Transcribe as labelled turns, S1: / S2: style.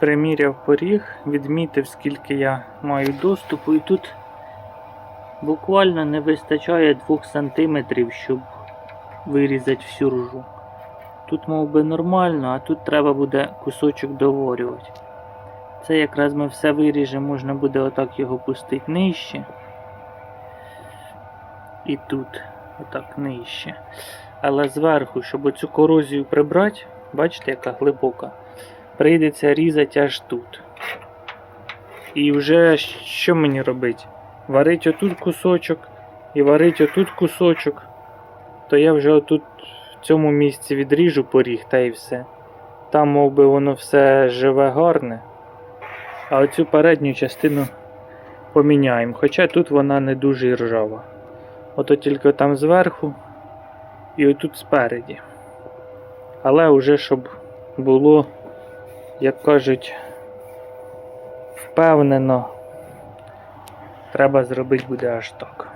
S1: приміряв поріг, відмітив, скільки я маю доступу, і тут буквально не вистачає 2 см, щоб вирізати всю ржу. Тут мов би нормально, а тут треба буде кусочок доворювати. Це якраз ми все виріжемо, можна буде отак його пустити нижче. І тут, отак нижче. Але зверху, щоб оцю корозію прибрати, бачите, яка глибока, прийдеться різати аж тут. І вже що мені робити? Варить отут кусочок і варить отут кусочок, то я вже отут в цьому місці відріжу поріг та і все. Там мов би воно все живе гарне. А оцю передню частину поміняємо. Хоча тут вона не дуже ржава. Ото тільки там зверху і отут спереді. Але вже щоб було, як кажуть, впевнено, треба зробити буде аж так.